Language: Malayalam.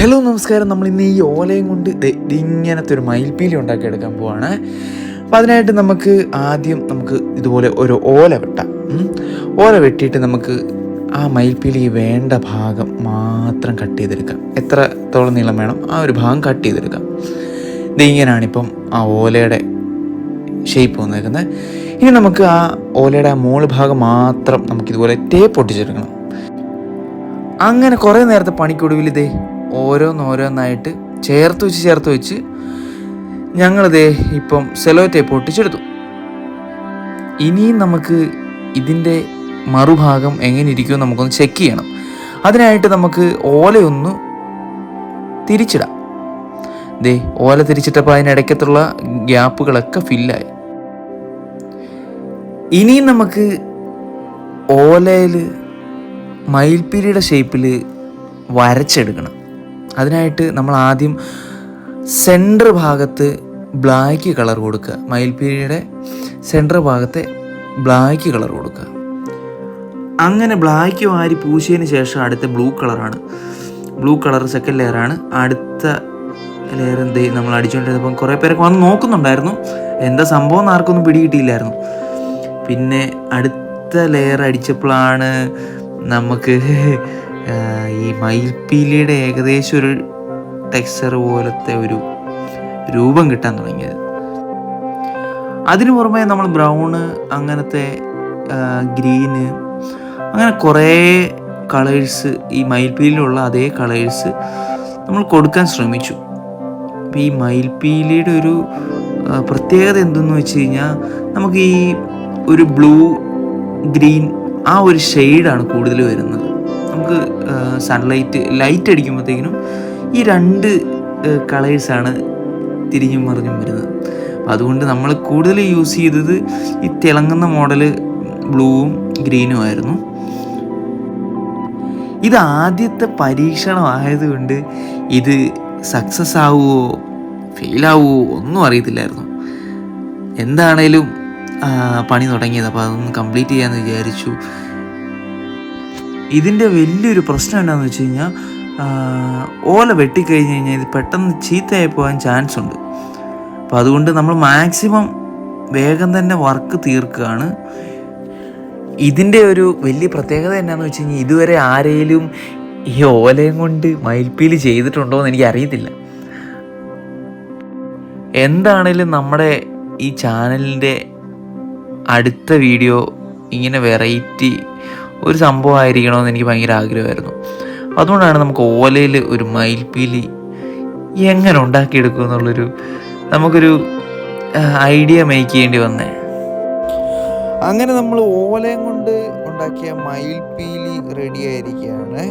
ഹലോ നമസ്കാരം. നമ്മൾ ഇന്ന് ഈ ഓലയും കൊണ്ട് ഇങ്ങനത്തെ ഒരു മയിൽപ്പീലി ഉണ്ടാക്കിയെടുക്കാൻ പോവാണ്. അപ്പം അതിനായിട്ട് നമുക്ക് ആദ്യം നമുക്ക് ഇതുപോലെ ഒരു ഓല വെട്ടാം. ഓല വെട്ടിയിട്ട് നമുക്ക് ആ മയിൽപ്പീലി വേണ്ട ഭാഗം മാത്രം കട്ട് ചെയ്തെടുക്കാം. എത്രത്തോളം നീളം വേണം ആ ഒരു ഭാഗം കട്ട് ചെയ്തെടുക്കാം. ഇതിങ്ങനെയാണിപ്പം ആ ഓലയുടെ ഷേപ്പ് വന്നേക്കുന്നത്. ഇനി നമുക്ക് ആ ഓലയുടെ ആ മോൾ ഭാഗം മാത്രം നമുക്കിതുപോലെ ടേപ്പ് ഒട്ടിച്ചെടുക്കണം. അങ്ങനെ കുറേ നേരത്തെ പണിക്കൊടുവിൽ ഇതേ ഓരോന്നോരോന്നായിട്ട് ചേർത്ത് വെച്ച് ചേർത്ത് വെച്ച് ഞങ്ങളിതേ ഇപ്പം സെലോ ടേപ്പ് ഒട്ടിച്ചെടുത്തു ഇനിയും നമുക്ക് ഇതിന്റെ മറുഭാഗം എങ്ങനെ ഇരിക്കുമെന്ന് നമുക്കൊന്ന് ചെക്ക് ചെയ്യണം. അതിനായിട്ട് നമുക്ക് ഓലയൊന്ന് തിരിച്ചിടാം. ദേ ഓല തിരിച്ചിട്ടപ്പോൾ അതിനിടയ്ക്കത്തുള്ള ഗ്യാപ്പുകളൊക്കെ ഫില്ലായി. ഇനിയും നമുക്ക് ഓലയിൽ മയിൽപ്പീരിയുടെ ഷേപ്പിൽ വരച്ചെടുക്കണം. അതിനായിട്ട് നമ്മൾ ആദ്യം സെന്റർ ഭാഗത്ത് ബ്ലാക്ക് കളർ കൊടുക്കുക. മയിൽപ്പീലിയുടെ സെന്റർ ഭാഗത്തെ ബ്ലാക്ക് കളർ കൊടുക്കുക. അങ്ങനെ ബ്ലാക്ക് വാരി പൂശിയതിന് ശേഷം അടുത്ത ബ്ലൂ കളറാണ് ബ്ലൂ കളർ സെക്കൻഡ് ലെയറാണ് അടുത്ത ലെയർ എന്ത് നമ്മൾ അടിച്ചുകൊണ്ടിരുന്നപ്പം കുറേ പേരൊക്കെ വന്ന് നോക്കുന്നുണ്ടായിരുന്നു. എന്താ സംഭവം എന്ന് ആർക്കൊന്നും പിടികിട്ടിയില്ലായിരുന്നു. പിന്നെ അടുത്ത ലെയർ അടിച്ചപ്പോഴാണ് നമുക്ക് ഈ മയിൽപ്പീലിയുടെ ഏകദേശം ഒരു ടെക്സ്ചർ പോലത്തെ ഒരു രൂപം കിട്ടാൻ തുടങ്ങിയത്. അതിനു പുറമെ നമ്മൾ ബ്രൗണ് അങ്ങനത്തെ ഗ്രീന് അങ്ങനെ കുറേ കളേഴ്സ് ഈ മയിൽപ്പീലിലുള്ള അതേ കളേഴ്സ് നമ്മൾ കൊടുക്കാൻ ശ്രമിച്ചു. അപ്പോൾ ഈ മയിൽപ്പീലിയുടെ ഒരു പ്രത്യേകത എന്തെന്ന് വെച്ച് കഴിഞ്ഞാൽ നമുക്ക് ഈ ഒരു ബ്ലൂ ഗ്രീൻ ആ ഒരു ഷെയ്ഡാണ് കൂടുതൽ വരുന്നത്. നമുക്ക് സൺലൈറ്റ് ലൈറ്റ് അടിക്കുമ്പോഴത്തേക്കിനും ഈ രണ്ട് കളേഴ്സാണ് തിരിഞ്ഞും മറിഞ്ഞും വരുന്നത്. അതുകൊണ്ട് നമ്മൾ കൂടുതൽ യൂസ് ചെയ്തത് ഈ തിളങ്ങുന്ന മോഡൽ ബ്ലൂവും ഗ്രീനും ആയിരുന്നു. ഇത് ആദ്യത്തെ പരീക്ഷണം ആയതുകൊണ്ട് ഇത് സക്സസ് ആവുമോ ഫെയിലാവുമോ ഒന്നും അറിയത്തില്ലായിരുന്നു. എന്താണേലും പണി തുടങ്ങിയത്. അപ്പോൾ അതൊന്ന് കംപ്ലീറ്റ് ചെയ്യാമെന്ന് വിചാരിച്ചു. ഇതിന്റെ വലിയൊരു പ്രശ്നം എന്താണെന്ന് വെച്ച് കഴിഞ്ഞാൽ ഓല വെട്ടിക്കഴിഞ്ഞ് കഴിഞ്ഞാൽ ഇത് പെട്ടെന്ന് ചീത്തയായി പോകാൻ ചാൻസ് ഉണ്ട്. അപ്പം അതുകൊണ്ട് നമ്മൾ മാക്സിമം വേഗം തന്നെ വർക്ക് തീർക്കുകയാണ്. ഇതിന്റെ ഒരു വലിയ പ്രത്യേകത എന്നാന്ന് വെച്ച് കഴിഞ്ഞാൽ ഇതുവരെ ആരെങ്കിലും ഈ ഓലയും കൊണ്ട് മയിൽപ്പീലി ചെയ്തിട്ടുണ്ടോ എന്ന് എനിക്ക് അറിയത്തില്ല. എന്താണേലും നമ്മുടെ ഈ ചാനലിന്റെ അടുത്ത വീഡിയോ ഇങ്ങനെ വെറൈറ്റി ഒരു സംഭവമായിരിക്കണമെന്ന് എനിക്ക് ഭയങ്കര ആഗ്രഹമായിരുന്നു. അതുകൊണ്ടാണ് നമുക്ക് ഓലയിൽ ഒരു മയിൽപ്പീലി എങ്ങനെ ഉണ്ടാക്കിയെടുക്കും എന്നുള്ളൊരു നമുക്കൊരു ഐഡിയ മേക്ക് ചെയ്യേണ്ടി വന്നേ. അങ്ങനെ നമ്മൾ ഓലയും കൊണ്ട് ഉണ്ടാക്കിയ മയിൽപ്പീലി റെഡി ആയിരിക്കുകയാണ്.